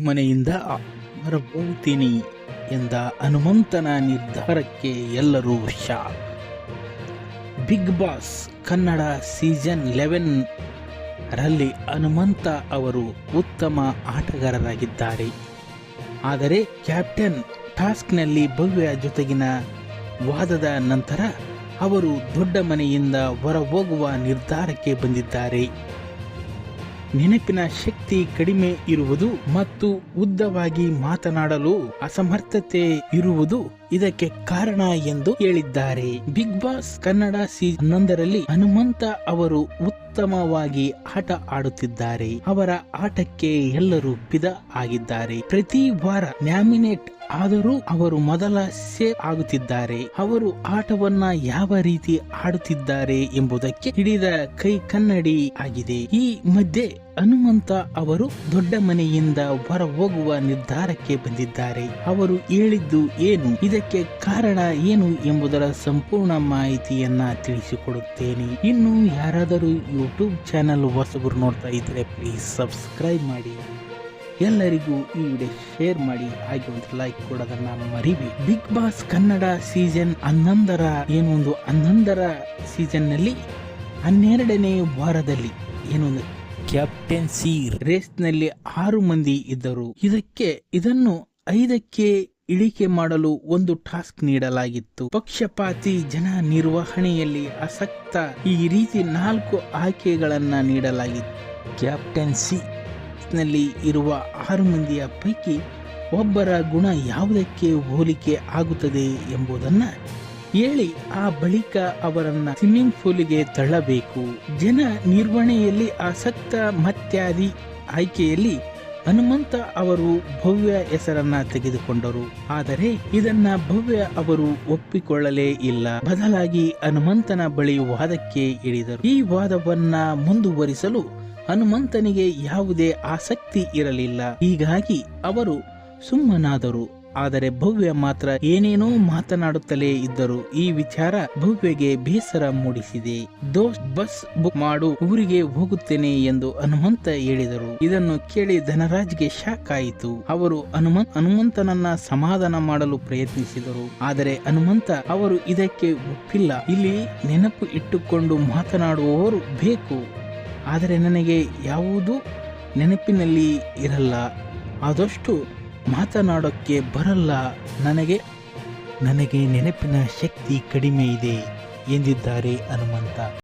ಮನೆಯಿಂದ ಹೊರಬೋತೀನಿ ಎಂದ ಹನುಮಂತನ ನಿರ್ಧಾರಕ್ಕೆ ಎಲ್ಲರೂ shock Bigg Boss Kannada season eleven ರಲ್ಲಿ ಹನುಮಂತ ಅವರು ಉತ್ತಮ ಆಟಗಾರರಾಗಿದ್ದಾರೆ. ಆದರೆ ಕ್ಯಾಪ್ಟನ್ ಟಾಸ್ಕ್ನಲ್ಲಿ ಭವ್ಯ ಜೊತೆಗಿನ ವಾದದ ನಂತರ ಅವರು ದೊಡ್ಡ ಮನೆಯಿಂದ ಹೊರಹೋಗುವ ನಿರ್ಧಾರಕ್ಕೆ ಬಂದಿದ್ದಾರೆ. ನೆನಪಿನ ಶಕ್ತಿ ಕಡಿಮೆ ಇರುವುದು ಮತ್ತು ಉದ್ದವಾಗಿ ಮಾತನಾಡಲು ಅಸಮರ್ಥತೆ ಇರುವುದು ಇದಕ್ಕೆ ಕಾರಣ ಎಂದು ಹೇಳಿದ್ದಾರೆ. ಬಿಗ್ ಬಾಸ್ ಕನ್ನಡ ಸೀಸನ್ ಹನ್ನೊಂದರಲ್ಲಿ ಹನುಮಂತ ಅವರು ಉತ್ತಮವಾಗಿ ಆಟ ಆಡುತ್ತಿದ್ದಾರೆ. ಅವರ ಆಟಕ್ಕೆ ಎಲ್ಲರೂ ಪಿದ ಆಗಿದ್ದಾರೆ. ಪ್ರತಿ ವಾರ ನ್ಯಾಮಿನೇಟ್ ಆದರೂ ಅವರು ಮೊದಲ ಸೇವ್ ಆಗುತ್ತಿದ್ದಾರೆ. ಅವರು ಆಟವನ್ನ ಯಾವ ರೀತಿ ಆಡುತ್ತಿದ್ದಾರೆ ಎಂಬುದಕ್ಕೆ ಹಿಡಿದ ಕೈ ಕನ್ನಡಿ ಆಗಿದೆ. ಈ ಮಧ್ಯೆ ಹನುಮಂತ ಅವರು ದೊಡ್ಡ ಮನೆಯಿಂದ ಹೊರ ಹೋಗುವ ನಿರ್ಧಾರಕ್ಕೆ ಬಂದಿದ್ದಾರೆ. ಅವರು ಹೇಳಿದ್ದು ಏನು? ಇದಕ್ಕೆ ಕಾರಣ ಏನು ಎಂಬುದರ ಸಂಪೂರ್ಣ ಮಾಹಿತಿಯನ್ನ ತಿಳಿಸಿಕೊಡುತ್ತೇನೆ. ಇನ್ನು ಯಾರಾದರೂ ಯೂಟ್ಯೂಬ್ ಚಾನೆಲ್ ಹೊಸಬರು ನೋಡ್ತಾ ಇದ್ರೆ ಪ್ಲೀಸ್ ಸಬ್ಸ್ಕ್ರೈಬ್ ಮಾಡಿ. ಎಲ್ಲರಿಗೂ ಈ ವಿಡಿಯೋ ಶೇರ್ ಮಾಡಿ. ಹಾಗೆ ಒಂದು ಲೈಕ್ ಕೊಡೋದನ್ನ ಮರಿವಿ ಬಿಗ್ ಬಾಸ್ ಕನ್ನಡ ಸೀಸನ್ ಹನ್ನೊಂದರ ಏನೊಂದು ಹನ್ನೊಂದರ ಸೀಸನ್ನಲ್ಲಿ ಹನ್ನೆರಡನೇ ವಾರದಲ್ಲಿ ಏನೊಂದು ಕ್ಯಾಪ್ಟನ್ಸಿ. ರೇಸ್ನಲ್ಲಿ ಆರು ಮಂದಿ ಇದ್ದರು. ಇದಕ್ಕೆ ಇದನ್ನು ಐದಕ್ಕೆ ಇಳಿಕೆ ಮಾಡಲು ಒಂದು ಟಾಸ್ಕ್ ನೀಡಲಾಗಿತ್ತು. ಪಕ್ಷಪಾತಿ ಜನ ನಿರ್ವಹಣೆಯಲ್ಲಿ ಆಸಕ್ತ ಈ ರೀತಿ ನಾಲ್ಕು ಆಯ್ಕೆಗಳನ್ನ ನೀಡಲಾಗಿತ್ತು. ಕ್ಯಾಪ್ಟನ್ಸಿ. ನಲ್ಲಿ ಇರುವ ಆರು ಮಂದಿಯ ಪೈಕಿ ಒಬ್ಬರ ಗುಣ ಯಾವುದಕ್ಕೆ ಹೋಲಿಕೆ ಆಗುತ್ತದೆ ಎಂಬುದನ್ನ ಹೇಳಿ ಆ ಬಳಿಕ ಅವರನ್ನ ಸ್ವಿಮ್ಮಿಂಗ್ ಪೂಲಿಗೆ ತಳ್ಳಬೇಕು. ಜನ ನಿರ್ವಹಣೆಯಲ್ಲಿ ಆಸಕ್ತ ಮತ್ಯಾದಿ ಆಯ್ಕೆಯಲ್ಲಿ ಹನುಮಂತ ಅವರು ಭವ್ಯ ಹೆಸರನ್ನ ತೆಗೆದುಕೊಂಡರು. ಆದರೆ ಇದನ್ನ ಭವ್ಯ ಅವರು ಒಪ್ಪಿಕೊಳ್ಳಲೇ ಇಲ್ಲ. ಬದಲಾಗಿ ಹನುಮಂತನ ಬಳಿ ವಾದಕ್ಕೆ ಇಳಿದರು. ಈ ವಾದವನ್ನ ಮುಂದುವರಿಸಲು ಹನುಮಂತನಿಗೆ ಯಾವುದೇ ಆಸಕ್ತಿ ಇರಲಿಲ್ಲ. ಹೀಗಾಗಿ ಅವರು ಸುಮ್ಮನಾದರು. ಆದರೆ ಭವ್ಯ ಮಾತ್ರ ಏನೇನೋ ಮಾತನಾಡುತ್ತಲೇ ಇದ್ದರು. ಈ ವಿಚಾರ ಭವ್ಯಗೆ ಬೇಸರ ಮೂಡಿಸಿದೆ. ದೋಸ್ತ್ ಬಸ್ ಬುಕ್ ಮಾಡು, ಊರಿಗೆ ಹೋಗುತ್ತೇನೆ ಎಂದು ಹನುಮಂತ ಹೇಳಿದರು. ಇದನ್ನು ಕೇಳಿ ಧನರಾಜ್ಗೆ ಶಾಕ್ ಆಯಿತು. ಅವರು ಹನುಮಂತ, ಹನುಮಂತನನ್ನ ಸಮಾಧಾನ ಮಾಡಲು ಪ್ರಯತ್ನಿಸಿದರು. ಆದರೆ ಹನುಮಂತ, ಅವರು ಇದಕ್ಕೆ ಒಪ್ಪಿಲ್ಲ. ಇಲ್ಲಿ ನೆನಪು ಇಟ್ಟುಕೊಂಡು ಮಾತನಾಡುವವರು ಬೇಕು. ಆದರೆ ನನಗೆ ಯಾವುದೂ ನೆನಪಿನಲ್ಲಿ ಇರಲ್ಲ. ಆದಷ್ಟು ಮಾತನಾಡೋಕ್ಕೆ ಬರಲ್ಲ. ನನಗೆ ನನಗೆ ನೆನಪಿನ ಶಕ್ತಿ ಕಡಿಮೆ ಇದೆ ಎಂದಿದ್ದಾರೆ ಹನುಮಂತ.